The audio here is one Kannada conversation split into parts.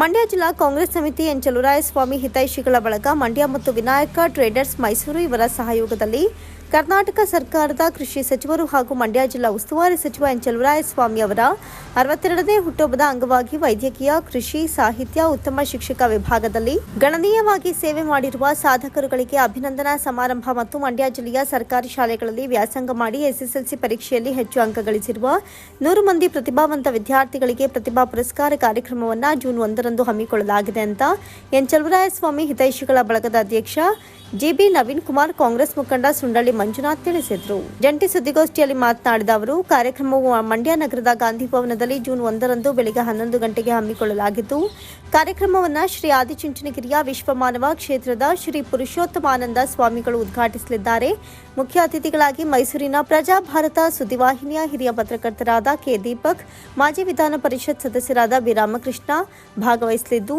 ಮಂಡ್ಯ ಜಿಲ್ಲಾ ಕಾಂಗ್ರೆಸ್ ಸಮಿತಿ ಎನ್ ಚಲುರಾಯಸ್ವಾಮಿ ಹಿತೈಷಿಗಳ ಬಳಗ ಮಂಡ್ಯ ಮತ್ತು ವಿನಾಯಕ ಟ್ರೇಡರ್ಸ್ ಮೈಸೂರು ಇವರ ಸಹಯೋಗದಲ್ಲಿ ಕರ್ನಾಟಕ ಸರ್ಕಾರದ ಕೃಷಿ ಸಚಿವರು ಹಾಗೂ ಮಂಡ್ಯ ಜಿಲ್ಲಾ ಉಸ್ತುವಾರಿ ಸಚಿವ ಎನ್ ಚಲುರಾಯಸ್ವಾಮಿ ಅವರ ಅರವತ್ತೆರಡನೇ ಹುಟ್ಟುಹಬ್ಬದ ಅಂಗವಾಗಿ ವೈದ್ಯಕೀಯ ಕೃಷಿ ಸಾಹಿತ್ಯ ಉತ್ತಮ ಶಿಕ್ಷಕ ವಿಭಾಗದಲ್ಲಿ ಗಣನೀಯವಾಗಿ ಸೇವೆ ಮಾಡಿರುವ ಸಾಧಕರುಗಳಿಗೆ ಅಭಿನಂದನಾ ಸಮಾರಂಭ ಮತ್ತು ಮಂಡ್ಯ ಜಿಲ್ಲೆಯ ಸರ್ಕಾರಿ ಶಾಲೆಗಳಲ್ಲಿ ವ್ಯಾಸಂಗ ಮಾಡಿ ಎಸ್ಎಸ್ಎಲ್ಸಿ ಪರೀಕ್ಷೆಯಲ್ಲಿ ಹೆಚ್ಚು ಅಂಕ ಗಳಿಸಿರುವ ನೂರು ಮಂದಿ ಪ್ರತಿಭಾವಂತ ವಿದ್ಯಾರ್ಥಿಗಳಿಗೆ ಪ್ರತಿಭಾ ಪುರಸ್ಕಾರ ಕಾರ್ಯಕ್ರಮವನ್ನು ಜೂನ್ ಒಂದರಂದು ಹಮ್ಮಿಕೊಳ್ಳಲಾಗಿದೆ ಅಂತ ಎನ್ ಚಲುವರಾಯಸ್ವಾಮಿ ಹಿತೈಷಿಗಳ ಬಳಗದ ಅಧ್ಯಕ್ಷ ಜಿಬಿ ನವೀನ್ ಕುಮಾರ್ ಕಾಂಗ್ರೆಸ್ ಮುಖಂಡ ಸುಂಡಳ್ಳಿ ಮಂಜುನಾಥ್ ತಿಳಿಸಿದರು. ಜಂಟಿ ಸುದ್ದಿಗೋಷ್ಠಿಯಲ್ಲಿ ಮಾತನಾಡಿದ ಅವರು, ಕಾರ್ಯಕ್ರಮವು ಮಂಡ್ಯ ನಗರದ ಗಾಂಧಿ ಭವನದಲ್ಲಿ ಜೂನ್ ಒಂದರಂದು ಬೆಳಗ್ಗೆ ಹನ್ನೊಂದು ಗಂಟೆಗೆ ಹಮ್ಮಿಕೊಳ್ಳಲಾಗಿದ್ದು, ಕಾರ್ಯಕ್ರಮವನ್ನು ಶ್ರೀ ಆದಿಚುಂಚನಗಿರಿಯ ವಿಶ್ವಮಾನವ ಕ್ಷೇತ್ರದ ಶ್ರೀ ಪುರುಷೋತ್ತಮಾನಂದ ಸ್ವಾಮಿಗಳು ಉದ್ಘಾಟಿಸಲಿದ್ದಾರೆ. ಮುಖ್ಯ ಅತಿಥಿಗಳಾಗಿ ಮೈಸೂರಿನ ಪ್ರಜಾಭಾರತ ಸುದ್ದಿವಾಹಿನಿಯ ಹಿರಿಯ ಪತ್ರಕರ್ತರಾದ ಕೆ ದೀಪಕ್, ಮಾಜಿ ವಿಧಾನ ಪರಿಷತ್ ಸದಸ್ಯರಾದ ಬಿ ರಾಮಕೃಷ್ಣ ಭಾಗವಹಿಸಲಿದ್ದು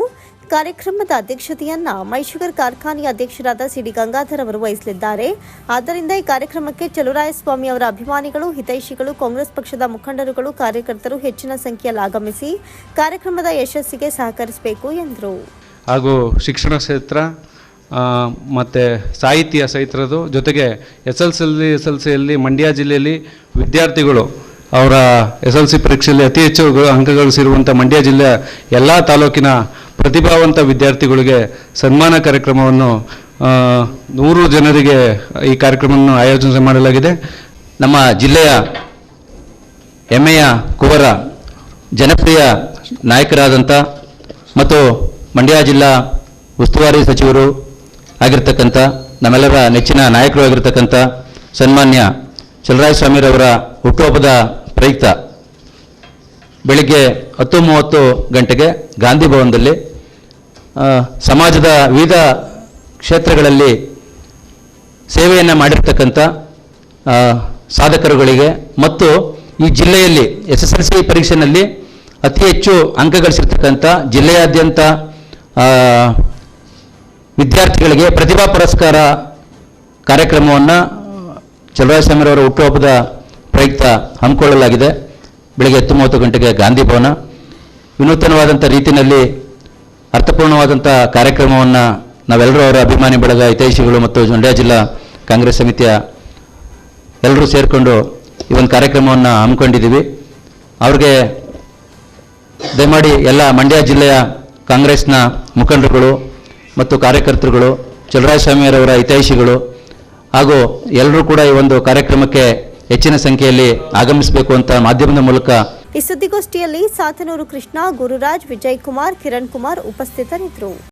ಕಾರ್ಯಕ್ರಮದ ಅಧ್ಯಕ್ಷತೆಯನ್ನ ಮೈಶುಗರ್ ಕಾರ್ಖಾನೆಯ ಅಧ್ಯಕ್ಷರಾದ ಸಿಡಿ ಗಂಗಾಧರ್ ಅವರು ವಹಿಸಲಿದ್ದಾರೆ. ಆದ್ದರಿಂದ ಈ ಕಾರ್ಯಕ್ರಮಕ್ಕೆ ಚಲುರಾಯಸ್ವಾಮಿ ಅವರ ಅಭಿಮಾನಿಗಳು, ಹಿತೈಷಿಗಳು, ಕಾಂಗ್ರೆಸ್ ಪಕ್ಷದ ಮುಖಂಡರುಗಳು, ಕಾರ್ಯಕರ್ತರು ಹೆಚ್ಚಿನ ಸಂಖ್ಯೆಯಲ್ಲಿ ಆಗಮಿಸಿ ಕಾರ್ಯಕ್ರಮದ ಯಶಸ್ಸಿಗೆ ಸಹಕರಿಸಬೇಕು ಎಂದರು. ಹಾಗೂ ಶಿಕ್ಷಣ ಕ್ಷೇತ್ರ ಮತ್ತು ಸಾಹಿತ್ಯ ಸಹಿತರದು ಜೊತೆಗೆ S L C, S L ಸಿಯಲ್ಲಿ ಮಂಡ್ಯ ಜಿಲ್ಲೆಯಲ್ಲಿ ವಿದ್ಯಾರ್ಥಿಗಳು ಅವರ ಎಸ್ ಎಲ್ ಸಿ ಪರೀಕ್ಷೆಯಲ್ಲಿ ಅತಿ ಹೆಚ್ಚು ಅಂಕ ಗಳಿಸಿರುವಂಥ ಮಂಡ್ಯ ಜಿಲ್ಲೆಯ ಎಲ್ಲ ತಾಲೂಕಿನ ಪ್ರತಿಭಾವಂತ ವಿದ್ಯಾರ್ಥಿಗಳಿಗೆ ಸನ್ಮಾನ ಕಾರ್ಯಕ್ರಮವನ್ನು ನೂರು ಜನರಿಗೆ ಈ ಕಾರ್ಯಕ್ರಮವನ್ನು ಆಯೋಜನೆ ಮಾಡಲಾಗಿದೆ. ನಮ್ಮ ಜಿಲ್ಲೆಯ ಹೆಮ್ಮೆಯ, ಕುವರ, ಜನಪ್ರಿಯ ನಾಯಕರಾದಂಥ ಮತ್ತು ಮಂಡ್ಯ ಜಿಲ್ಲಾ ಉಸ್ತುವಾರಿ ಸಚಿವರು ಆಗಿರ್ತಕ್ಕಂಥ ನಮ್ಮೆಲ್ಲರ ನೆಚ್ಚಿನ ನಾಯಕರು ಆಗಿರ್ತಕ್ಕಂಥ ಸನ್ಮಾನ್ಯ ಚಲರಾಯಸ್ವಾಮಿರವರ ಹುಟ್ಟುಹಬ್ಬದ ಪ್ರಯುಕ್ತ ಬೆಳಿಗ್ಗೆ ಹತ್ತು ಮೂವತ್ತು ಗಂಟೆಗೆ ಗಾಂಧಿ ಭವನದಲ್ಲಿ ಸಮಾಜದ ವಿವಿಧ ಕ್ಷೇತ್ರಗಳಲ್ಲಿ ಸೇವೆಯನ್ನು ಮಾಡಿರ್ತಕ್ಕಂಥ ಸಾಧಕರುಗಳಿಗೆ ಮತ್ತು ಈ ಜಿಲ್ಲೆಯಲ್ಲಿ ಎಸ್ ಎಸ್ ಎಲ್ ಸಿ ಪರೀಕ್ಷೆಯಲ್ಲಿ ಅತಿ ಹೆಚ್ಚು ಅಂಕ ಗಳಿಸಿರ್ತಕ್ಕಂಥ ಜಿಲ್ಲೆಯಾದ್ಯಂತ ವಿದ್ಯಾರ್ಥಿಗಳಿಗೆ ಪ್ರತಿಭಾ ಪುರಸ್ಕಾರ ಕಾರ್ಯಕ್ರಮವನ್ನು ಚಲುವರಾಯಸ್ವಾಮಿರವರ ಹುಟ್ಟುಹಬ್ಬದ ಪ್ರಯುಕ್ತ ಹಮ್ಮಿಕೊಳ್ಳಲಾಗಿದೆ. ಬೆಳಗ್ಗೆ ಹತ್ತು ಮೂವತ್ತು ಗಂಟೆಗೆ ಗಾಂಧಿ ಭವನ. ವಿನೂತನವಾದಂಥ ರೀತಿಯಲ್ಲಿ ಅರ್ಥಪೂರ್ಣವಾದಂಥ ಕಾರ್ಯಕ್ರಮವನ್ನು ನಾವೆಲ್ಲರೂ ಅವರ ಅಭಿಮಾನಿ ಬಳಗ, ಹಿತೈಷಿಗಳು ಮತ್ತು ಮಂಡ್ಯ ಜಿಲ್ಲಾ ಕಾಂಗ್ರೆಸ್ ಸಮಿತಿಯ ಎಲ್ಲರೂ ಸೇರಿಕೊಂಡು ಈ ಒಂದು ಕಾರ್ಯಕ್ರಮವನ್ನು ಹಮ್ಮಿಕೊಂಡಿದ್ದೀವಿ. ಅವ್ರಿಗೆ ದಯಮಾಡಿ ಎಲ್ಲ ಮಂಡ್ಯ ಜಿಲ್ಲೆಯ ಕಾಂಗ್ರೆಸ್ನ ಮುಖಂಡರುಗಳು ಮತ್ತು ಕಾರ್ಯಕರ್ತರುಗಳು ಚಲರಾಯಸ್ವಾಮಿಯವರ ಹಿತೈಷಿಗಳು ಹಾಗೂ ಎಲ್ಲರೂ ಕೂಡ ಈ ಒಂದು ಕಾರ್ಯಕ್ರಮಕ್ಕೆ ಹೆಚ್ಚಿನ ಸಂಖ್ಯೆಯಲ್ಲಿ ಆಗಮಿಸಬೇಕು ಅಂತ ಮಾಧ್ಯಮದ ಮೂಲಕ ಈ ಸುದ್ದಿಗೋಷ್ಠಿಯಲ್ಲಿ ಸಾತನೂರು ಕೃಷ್ಣ ಗುರುರಾಜ್ ವಿಜಯ್ ಕುಮಾರ್ ಕಿರಣ್ ಕುಮಾರ್ ಉಪಸ್ಥಿತರಿದ್ದರು.